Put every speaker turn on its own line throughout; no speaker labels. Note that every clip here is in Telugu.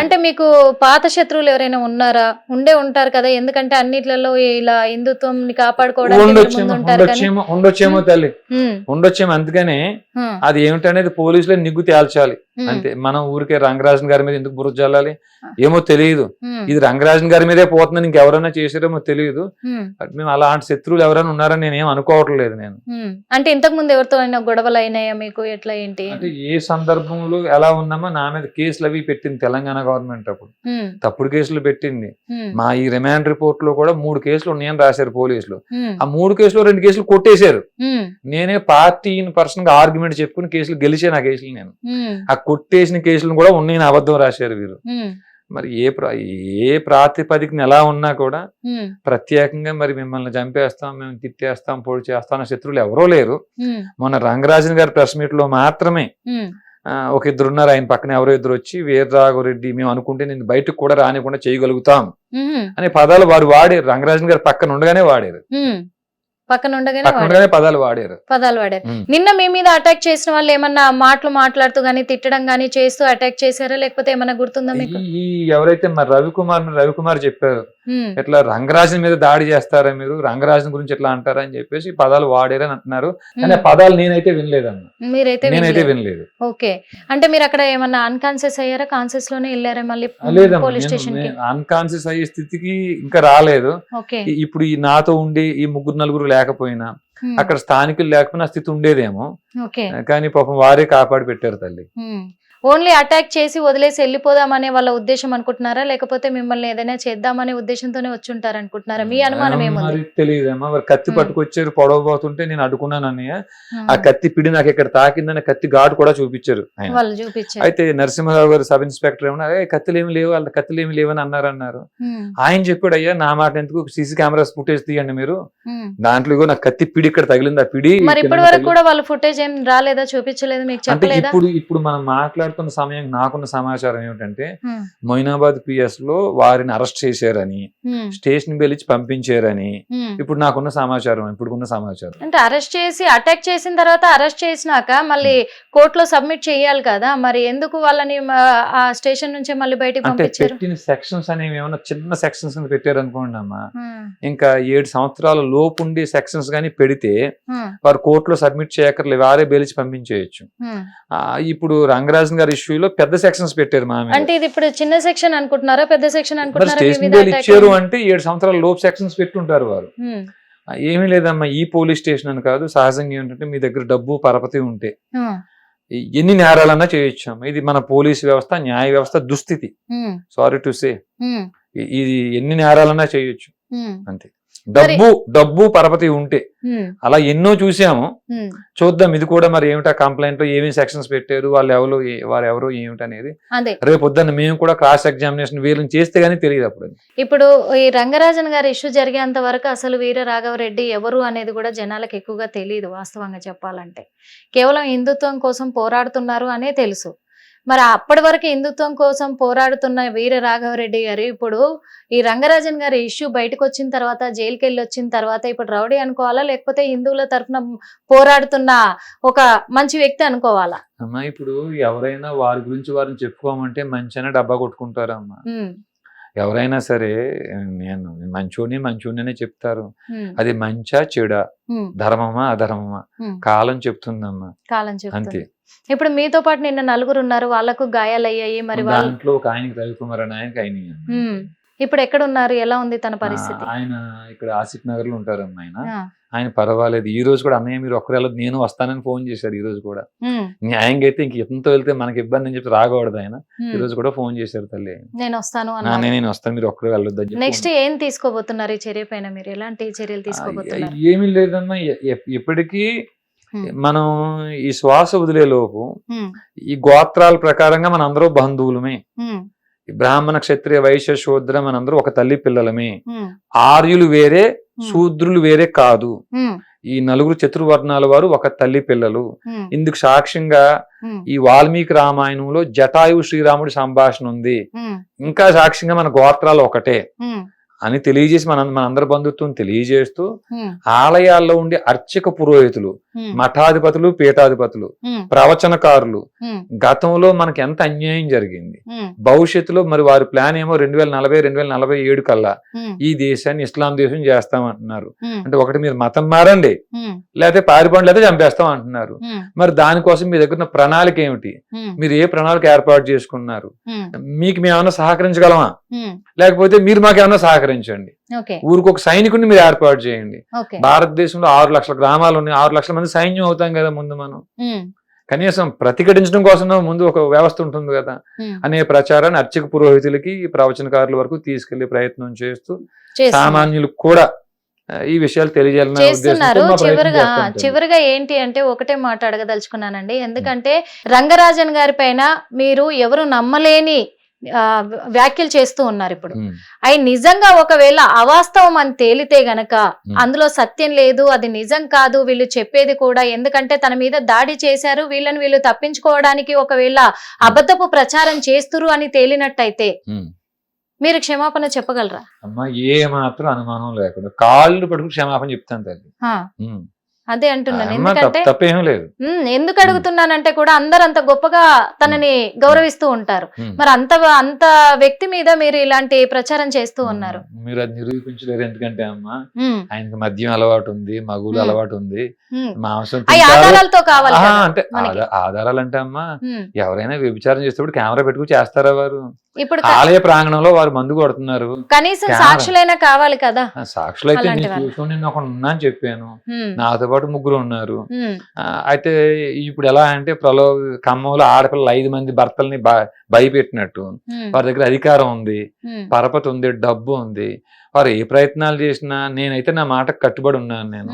అంటే మీకు పాత శత్రువులు ఎవరైనా ఉన్నారా? ఉండే ఉంటారు కదా ఎందుకంటే అన్నిట్లలో ఇలా హిందుత్వం కాపాడుకోవడానికి మీరు
ఉండొచ్చేమో తల్లి. ఉండొచ్చేమో అందుకనే అది ఏమిటనేది పోలీసులే నిగ్గు తేల్చాలి. అంతే మనం ఊరికే రంగరాజన్ గారి మీద ఎందుకు బుర్ర జల్లాలి? ఏమో తెలియదు. ఇది రంగరాజన్ గారి మీదే పోతుందని ఇంకెవరైనా చేసారేమో తెలియదు. మేము అలాంటి శత్రువులు ఎవరైనా ఉన్నారని నేను ఏం అనుకోవట్లేదు నేను.
అంటే ఇంతకు ముందు ఎవరితో అయినా గొడవలు అయినాయా మీకు? ఎట్లా ఏంటి?
అంటే ఏ సందర్భంలో ఎలా ఉన్నామో నా మీద కేసులు అవి పెట్టింది తెలంగాణ గవర్నమెంట్ అప్పుడు. తప్పుడు కేసులు పెట్టింది. మా ఈ రిమాండ్ రిపోర్ట్లో కూడా మూడు కేసులు ఉన్నాయని రాశారు పోలీసులు. ఆ మూడు కేసులు రెండు కేసులు కొట్టేశారు. నేనే పార్టీ పర్సన్గా ఆర్గ్యుమెంట్ చెప్పుకుని కేసులు గెలిచాను ఆ కేసులు నేను. ఆ కొట్టేసిన కేసులు కూడా ఉన్నాయని అబద్ధం రాశారు వీరు. మరి ఏ ఏ ప్రాతిపదికన ఎలా ఉన్నా కూడా ప్రత్యేకంగా మరి మిమ్మల్ని చంపేస్తాం మేము తిట్టేస్తాం పొడి చేస్తాం శత్రువులు ఎవరో లేరు. మొన్న రంగరాజన్ గారి ప్రెస్ మీట్లో మాత్రమే ఒక ఇద్దరు ఉన్నారు. ఆయన పక్కన ఎవరో ఇద్దరు వచ్చి వీరరాఘవరెడ్డి మేము అనుకుంటే నేను బయటకు కూడా రానికుండా చేయగలుగుతాం అనే పదాలు వారు వాడారు. రంగరాజన్ గారి పక్కన ఉండగానే వాడారు.
పక్కన ఉండగానే
పదాలు వాడారు.
పదాలు వాడారు. నిన్న మీ మీద అటాక్ చేసిన వాళ్ళు ఏమన్నా మాటలు మాట్లాడుతూ గానీ తిట్టడం గానీ చేస్తూ అటాక్ చేశారా? లేకపోతే ఏమన్నా గుర్తుందా మీకు?
ఈ ఎవరైతే మరి రవికుమార్ రవికుమార్ చెప్పారు ఇట్లా రంగరాజన్ మీద దాడి చేస్తారా మీరు? రంగరాజన్ గురించి ఎట్లా అంటారా అని చెప్పేసి పదాలు వాడారని అంటున్నారు. కానీ ఆ. పదాలు నేనైతే వినలేదన్న.
మీరైతే
నేనైతే
వినలేదు. ఓకే. అంటే మీరు అక్కడ ఏమన్నా అన్కాన్షియస్ అయ్యారా? కాన్షియస్లోనే వెళ్ళారా మళ్ళీ
అన్కాన్షియస్ అయ్యే స్థితికి ఇంకా రాలేదు. ఇప్పుడు ఈ నాతో ఉండి ఈ ముగ్గురు నలుగురు లేకపోయినా అక్కడ స్థానికులు లేకపోయినా స్థితి ఉండేదేమో. కానీ పాపం వారే కాపాడి పెట్టారు తల్లి.
ఓన్లీ అటాక్ చేసి వదిలేసి వెళ్ళిపోదామనే వాళ్ళ ఉద్దేశం అనుకుంటున్నారా? లేకపోతే మిమ్మల్ని ఏదైనా చేద్దామనే ఉద్దేశంతోనే వచ్చి ఉంటారు అనుకుంటున్నారా? మీ అనుమానం ఏముంది?
మరి తెలియదమ్మా మరి కత్తి. పట్టుకొచ్చారు పొడవబోతుంటే నేను అడుగున్నాను అన్నయ్య. ఆ కత్తి పిడి నాకు ఇక్కడ తాకిందని కత్తి ఘాటు కూడా చూపించారు.
వాళ్ళు చూపించారు.
అయితే నరసింహారావు గారు సబ్ ఇన్స్పెక్టర్ ఏమన్నా "ఏ, కత్తులు ఏమి లేవు వాళ్ళ కత్తులు ఏమి లేవని అన్నారు అన్నారు. ఆయన చెప్పాడు అయ్యా నా మాట ఎందుకు? సీసీ కెమెరాస్ ఫుటేజ్ తీయండి మీరు. దాంట్లో నాకు కత్తి పిడి ఇక్కడ తగిలింది ఆ పిడి
మరి ఇప్పటి వరకు
తగిలింది."
కూడా వాళ్ళు ఫుటేజ్ ఏం రాలేదా? చూపించలేదు మీకు
అంటే
చెప్పలేదా?
ఇప్పుడు ఇప్పుడు మనం మాట్లాడుతున్న సమయం నాకున్న సమాచారం ఏమిటంటే మొయినాబాద్ పిఎస్లో వారిని అరెస్ట్ చేశారని స్టేషన్ పిలిచి పంపించారని. ఇప్పుడు నాకున్న సమాచారం ఇప్పుడున్న సమాచారం.
అంటే అరెస్ట్ చేసి అటాక్ చేసిన తర్వాత అరెస్ట్ చేసినాక మళ్ళీ కోర్టులో సబ్మిట్ చేయాలి కదా మరి ఎందుకు వాళ్ళని ఆ స్టేషన్ నుంచే మళ్ళీ బయటికి
అంటే
పంపించారు?
పెట్టిన సెక్షన్స్ అనేవి ఏమైనా చిన్న సెక్షన్స్ పెట్టారు అనుకోండి అమ్మా. ఇంకా ఏడు సంవత్సరాల లోపు ఉండే సెక్షన్స్ కానీ పెడితే వారు కోర్టులో సబ్మిట్ చేయక్కర్లేదు వారే బెలిచి పంపించేయచ్చు. ఇప్పుడు రంగరాజన్ గారి ఇష్యూలో పెద్ద సెక్షన్స్ పెట్టారు మా
అంటే ఇది ఇప్పుడు చిన్న సెక్షన్ అనుకుంటున్నారా? పెద్ద సెక్షన్ అనుకుంటున్నారా?
ఇచ్చారు? అంటే ఏడు సంవత్సరాల లోపు సెక్షన్స్ పెట్టుంటారు వారు. ఏమీ లేదమ్మా ఈ పోలీస్ స్టేషన్ అని కాదు. సహజంగా ఏంటంటే మీ దగ్గర డబ్బు పరపతి ఉంటే. ఎన్ని నేరాలన్నా చేయొచ్చు. ఇది మన పోలీస్ వ్యవస్థ న్యాయ వ్యవస్థ దుస్థితి. సారీ టు సే ఇది ఎన్ని నేరాలన్నా చేయొచ్చు. అంతే. డబ్బు డబ్బు పరపతి ఉంటే. అలా ఎన్నో చూసాము. చూద్దాం ఇది కూడా మరి ఏమిటా కంప్లైంట్లో ఏమేమి సెక్షన్స్ పెట్టారు వాళ్ళు ఎవరు వారు ఎవరు ఏమిటి అనేది. రేపు పొద్దున్న మేము కూడా క్రాస్ ఎగ్జామినేషన్ వీళ్ళని చేస్తే గానీ తెలియదు అప్పుడు.
ఇప్పుడు ఈ రంగరాజన్ గారి ఇష్యూ జరిగేంత వరకు అసలు వీర రాఘవరెడ్డి ఎవరు అనేది కూడా జనాలకు ఎక్కువగా తెలియదు వాస్తవంగా చెప్పాలంటే. కేవలం హిందుత్వం కోసం పోరాడుతున్నారు అనే తెలుసు. మరి అప్పటి వరకు హిందుత్వం కోసం పోరాడుతున్న వీర రాఘవరెడ్డి గారు ఇప్పుడు ఈ రంగరాజన్ గారి ఇష్యూ బయటకు వచ్చిన తర్వాత జైలుకి వెళ్ళి వచ్చిన తర్వాత ఇప్పుడు రౌడీ అనుకోవాలా? లేకపోతే హిందువుల తరఫున పోరాడుతున్న ఒక మంచి వ్యక్తి అనుకోవాలా?
అమ్మా ఇప్పుడు ఎవరైనా వారి గురించి వారిని చెప్పుకోమంటే మంచిగానే డబ్బా కొట్టుకుంటారమ్మా. ఎవరైనా సరే నేను మంచోని మంచోని చెప్తారు. అది మంచా చెడా? ధర్మమా అధర్మమా. కాలం చెప్తుందమ్మా.
కాలం
అంతే.
ఇప్పుడు మీతో పాటు నిన్న నలుగురు ఉన్నారు వాళ్ళకు గాయాలయ్యాయి మరి
దాంట్లో ఒక ఆయనకి రవికుమార్ అని ఆయనకి.
ఇప్పుడు ఎక్కడ ఉన్నారు ఎలా ఉంది తన పరిస్థితి?
ఆయన ఇక్కడ ఆసిఫ్ నగర్లో ఉంటారమ్మా ఆయన. ఆయన పర్వాలేదు. ఈ రోజు కూడా అన్నయ్య మీరు ఒక్కరు వెళ్ళదు నేను వస్తానని ఫోన్ చేశారు ఈ రోజు కూడా. న్యాయంగా అయితే ఇంక ఎంతో వెళ్తే మనకి ఇబ్బంది అని చెప్పి రాకూడదు ఆయన. ఈ రోజు కూడా ఫోన్ చేశారు తల్లి
నేను వస్తాను
నేను వస్తాను మీరు ఒక్కరు వెళ్ళొద్దు
నెక్స్ట్ ఏం తీసుకోబోతున్నారు ఈ చర్య పైన మీరు? ఎలాంటి చర్యలు తీసుకోబోతున్నారు?
ఏమీ ఎ- ఎప్పటికీ మనం ఈ శ్వాస వదిలే లోపు ఈ గోత్రాల ప్రకారంగా మన అందరూ బంధువులమే బ్రాహ్మణ క్షత్రియ వైశ్య శూద్ర మనందరూ ఒక తల్లి పిల్లలమే. ఆర్యులు వేరే శూద్రులు వేరే కాదు. ఈ నలుగురు చతుర్వర్ణాల వారు ఒక తల్లి పిల్లలు. ఇందుకు సాక్ష్యంగా ఈ వాల్మీకి రామాయణంలో జటాయు శ్రీరాముడి సంభాషణ ఉంది. ఇంకా సాక్ష్యంగా మన గోత్రాలు ఒకటే. అని తెలియజేసి మన మనందరి బంధుత్వం తెలియజేస్తూ ఆలయాల్లో ఉండే అర్చక పురోహితులు మఠాధిపతులు పీఠాధిపతులు ప్రవచనకారులు గతంలో మనకి ఎంత అన్యాయం జరిగింది. భవిష్యత్తులో మరి వారి ప్లాన్ ఏమో రెండు వేల నలభై రెండు వేల నలభై ఏడు కల్లా ఈ దేశాన్ని ఇస్లాం దేశం చేస్తామంటున్నారు. అంటే ఒకటి మీరు మతం మారండి లేకపోతే పారిపోండి లేకపోతే చంపేస్తాం అంటున్నారు మరి దానికోసం మీ దగ్గర ఉన్న ప్రణాళిక ఏమిటి? మీరు ఏ ప్రణాళిక ఏర్పాటు చేసుకున్నారు? మీకు మేము ఏమైనా సహకరించగలమా లేకపోతే మీరు మాకు ఏమైనా సహకరించండి. ఊరికి ఒక సైనికుడిని మీరు ఏర్పాటు చేయండి. భారతదేశంలో ఆరు లక్షల గ్రామాలు ఉన్నాయి. ఆరు లక్షల మంది సైన్యం అవుతాం కదా ముందు మనం. కనీసం ప్రతిఘటించడం కోసం ముందు ఒక వ్యవస్థ ఉంటుంది కదా. అనే ప్రచారాన్ని అర్చక పురోహితులకి ప్రవచనకారుల వరకు తీసుకెళ్ళే ప్రయత్నం చేస్తూ. సామాన్యులకు కూడా ఈ విషయాలు
చేస్తున్నారు.
ప్రయత్నం
చివరిగా. చివరిగా ఏంటి అంటే ఒకటే మాట అడగదలుచుకున్నానండి. ఎందుకంటే రంగరాజన్ గారి పైన మీరు ఎవరు నమ్మలేని వ్యాఖ్యలు చేస్తూ ఉన్నారు ఇప్పుడు అవి నిజంగా ఒకవేళ అవాస్తవం అని తేలితే గనక. అందులో సత్యం లేదు అది నిజం కాదు వీళ్ళు చెప్పేది కూడా ఎందుకంటే తన మీద దాడి చేశారు వీళ్ళని వీళ్ళు తప్పించుకోవడానికి ఒకవేళ అబద్ధపు ప్రచారం చేస్తురు అని తేలినట్టయితే. మీరు క్షమాపణ చెప్పగలరా
అమ్మా ఏ మాత్రం అనుమానం లేకుండా కాళ్ళు పట్టుకుని క్షమాపణ చెప్తాను తల్లి.
అదే అంటున్నాను ఎందుకంటే
తప్ప- లేదు.
ఎందుకు అడుగుతున్నానంటే కూడా అందరు అంత గొప్పగా తనని గౌరవిస్తూ ఉంటారు. మరి అంత అంత వ్యక్తి మీద మీరు ఇలాంటి ప్రచారం చేస్తూ ఉన్నారు.
మీరు అది నిరూపించలేరు ఎందుకంటే అమ్మా ఆయనకి మద్యం అలవాటు ఉంది మగులు. అలవాటు ఉంది. మాంసం.
ఆధారాలతో కావాలి
అంటే ఆధారాలు అంటే అమ్మా ఎవరైనా వ్యభిచారం చేసేటప్పుడు కెమెరా పెట్టుకుని చేస్తారా వారు?
ఇప్పుడు
ఆలయ ప్రాంగణంలో వారు మందు కొడుతున్నారు.
కనీసం. సాక్షులైనా కావాలి కదా?
సాక్షులు అయితే నేను
వాళ్ళు.
చూసుకొని నేను ఒక ఉన్నా అని చెప్పాను. నాతో పాటు ముగ్గురు ఉన్నారు. అయితే ఇప్పుడు ఎలా అంటే ప్రలో ఖమ్మంలో ఆడపిల్లలు ఐదు మంది భర్తల్ని భయపెట్టినట్టు. వారి దగ్గర అధికారం ఉంది. పరపతి ఉంది డబ్బు ఉంది. వారు ఏ ప్రయత్నాలు చేసినా నేనైతే నా మాటకు కట్టుబడి ఉన్నాను నేను.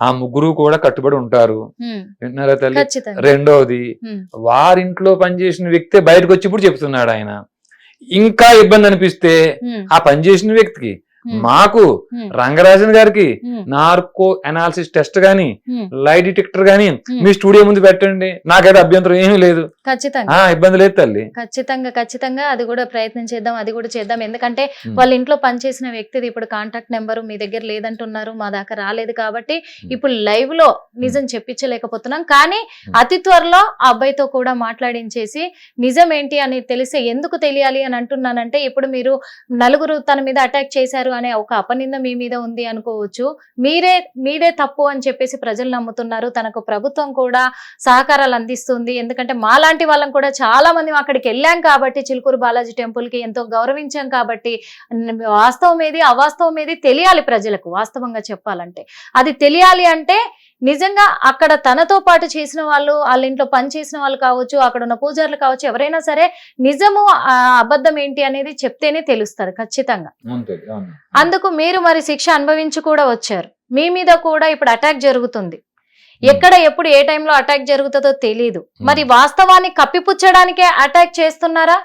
ఆ ముగ్గురు కూడా కట్టుబడి ఉంటారు. విన్నారా తల్లి?
ఉమ్,
వారింట్లో పనిచేసిన వ్యక్తే బయటకు వచ్చి ఇప్పుడు చెప్తున్నాడు ఆయన. ఇంకా ఇబ్బంది అనిపిస్తే ఆ పనిచేసిన వ్యక్తికి
ఉమ్,
మాకు రంగరాజన్ గారికి నార్కో అనాలిసిస్ టెస్ట్ గాని
ఉమ్,
లై డిటెక్టర్ గాని. మీ స్టూడియో ముందు పెట్టండి. నాకైతే అభ్యంతరం ఏమీ లేదు.
ఖచ్చితంగా.
ఇబ్బంది లేదు తల్లి.
ఖచ్చితంగా ఖచ్చితంగా అది కూడా ప్రయత్నం చేద్దాం అది కూడా చేద్దాం. ఎందుకంటే. వాళ్ళ ఇంట్లో పనిచేసిన వ్యక్తిది ఇప్పుడు కాంటాక్ట్ నెంబర్ మీ దగ్గర లేదంటున్నారు మా దాకా రాలేదు కాబట్టి ఇప్పుడు లైవ్లో నిజం చెప్పించలేకపోతున్నాం. కానీ అతి త్వరలో ఆ అబ్బాయితో కూడా మాట్లాడించేసి నిజం ఏంటి అని తెలిసే ఎందుకు తెలియాలి అని అంటున్నానంటే ఇప్పుడు మీరు నలుగురు తన మీద అటాక్ చేశారు అనే ఒక అపనింద మీ మీద ఉంది అనుకోవచ్చు. మీరే మీదే తప్పు అని చెప్పేసి ప్రజలు నమ్ముతున్నారు. తనకు ప్రభుత్వం కూడా సహకారాలు అందిస్తుంది. ఎందుకంటే మాలాంటి వాళ్ళం కూడా చాలా మంది అక్కడికి వెళ్ళాం కాబట్టి చిలుకూరు బాలాజీ టెంపుల్కి ఎంతో గౌరవించాం కాబట్టి వాస్తవం ఏది అవాస్తవం ఏది తెలియాలి ప్రజలకు వాస్తవంగా చెప్పాలంటే. అది తెలియాలి అంటే నిజంగా అక్కడ తనతో పాటు చేసిన వాళ్ళు వాళ్ళ ఇంట్లో పని చేసిన వాళ్ళు కావచ్చు అక్కడ ఉన్న పూజారులు కావచ్చు ఎవరైనా సరే నిజము ఆ, అబద్ధం ఏంటి అనేది చెప్తేనే తెలుస్తుంది ఖచ్చితంగా. అందుకు మీరు మరి శిక్ష అనుభవించి కూడా వచ్చారు. మీ మీద కూడా ఇప్పుడు అటాక్ జరుగుతుంది. ఎక్కడ ఎప్పుడు ఏ టైంలో అటాక్ జరుగుతుందో తెలియదు మరి వాస్తవాన్ని కప్పిపుచ్చడానికే అటాక్ చేస్తున్నారా?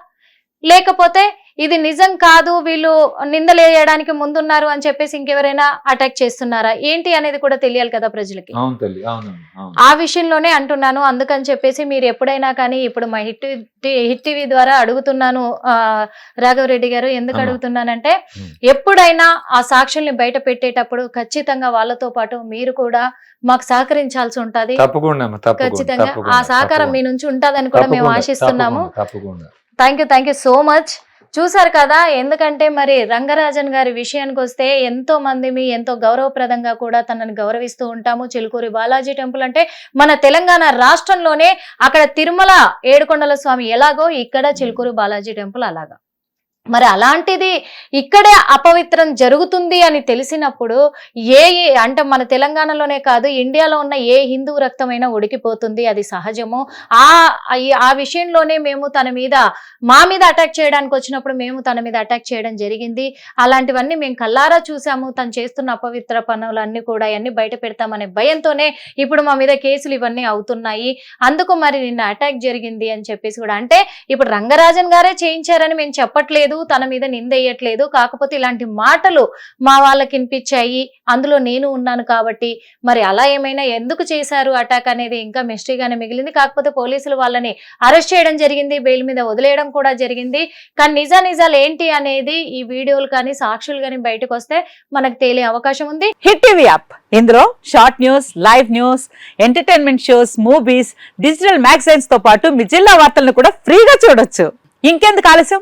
లేకపోతే ఇది నిజం కాదు వీళ్ళు నిందలేయడానికి ముందున్నారు అని చెప్పేసి ఇంకెవరైనా అటాక్ చేస్తున్నారా? ఏంటి అనేది కూడా తెలియాలి కదా ప్రజలకి. ఆ విషయంలోనే అంటున్నాను. అందుకని చెప్పేసి మీరు ఎప్పుడైనా కానీ ఇప్పుడు మా హిట్ హిట్ టీవీ ద్వారా అడుగుతున్నాను ఆ, రాఘవరెడ్డి గారు ఎందుకు. అడుగుతున్నానంటే. ఎప్పుడైనా ఆ సాక్షుల్ని బయట పెట్టేటప్పుడు ఖచ్చితంగా వాళ్ళతో పాటు మీరు కూడా మాకు సహకరించాల్సి ఉంటది.
తప్పకుండా
ఖచ్చితంగా ఆ సహకారం మీ. నుంచి ఉంటదని కూడా మేము ఆశిస్తున్నాము. Thank you thank you so much చూసారు కదా? ఎందుకంటే మరి రంగరాజన్ గారి విషయానికి వస్తే ఎంతో మంది మీ ఎంతో గౌరవప్రదంగా కూడా తనని గౌరవిస్తూ ఉంటాము. చిలుకూరి బాలాజీ టెంపుల్ అంటే మన తెలంగాణ రాష్ట్రంలోనే అక్కడ తిరుమల ఏడుకొండల స్వామి ఎలాగో ఇక్కడ చిలుకూరి బాలాజీ టెంపుల్ అలాగా. మరి అలాంటిది ఇక్కడే అపవిత్రం జరుగుతుంది అని తెలిసినప్పుడు ఏ అంటే మన తెలంగాణలోనే కాదు ఇండియాలో ఉన్న ఏ హిందూ రక్తమైనా ఉడికిపోతుంది అది సహజము? ఆ ఆ విషయంలోనే మేము తన మీద మా మీద అటాక్ చేయడానికి వచ్చినప్పుడు మేము తన మీద అటాక్ చేయడం జరిగింది. అలాంటివన్నీ మేము కల్లారా చూసాము. తను చేస్తున్న అపవిత్ర పనులన్నీ కూడా అవన్నీ బయట పెడతామనే భయంతోనే ఇప్పుడు మా మీద కేసులు ఇవన్నీ అవుతున్నాయి. అందుకు మరి నిన్న అటాక్ జరిగింది అని చెప్పేసి కూడా అంటే ఇప్పుడు రంగరాజన్ గారే చేయించారని మేము చెప్పట్లేదు. లేదు తన మీద నిందేయట్లేదు కాకపోతే ఇలాంటి మాటలు మా వాళ్ళకి వినిపించాయి. అందులో నేను ఉన్నాను కాబట్టి మరి అలా ఏమైనా ఎందుకు చేశారు అటాక్ అనేది ఇంకా మిస్టరీగానే మిగిలింది. కాకపోతే పోలీసులు వాళ్ళని అరెస్ట్ చేయడం జరిగింది బెయిల్ మీద వదిలేయడం కూడా జరిగింది. కానీ నిజా నిజాలు ఏంటి అనేది ఈ వీడియోలు కానీ సాక్షులు కానీ బయటకు వస్తే మనకు తేలే అవకాశం ఉంది.
Hit TV app. ఇందులో short news live news entertainment shows movies digital మ్యాగజైన్స్తో పాటు మీ జిల్లా వార్తలను కూడా ఫ్రీగా చూడొచ్చు. ఇంకెందుకు ఆలస్యం?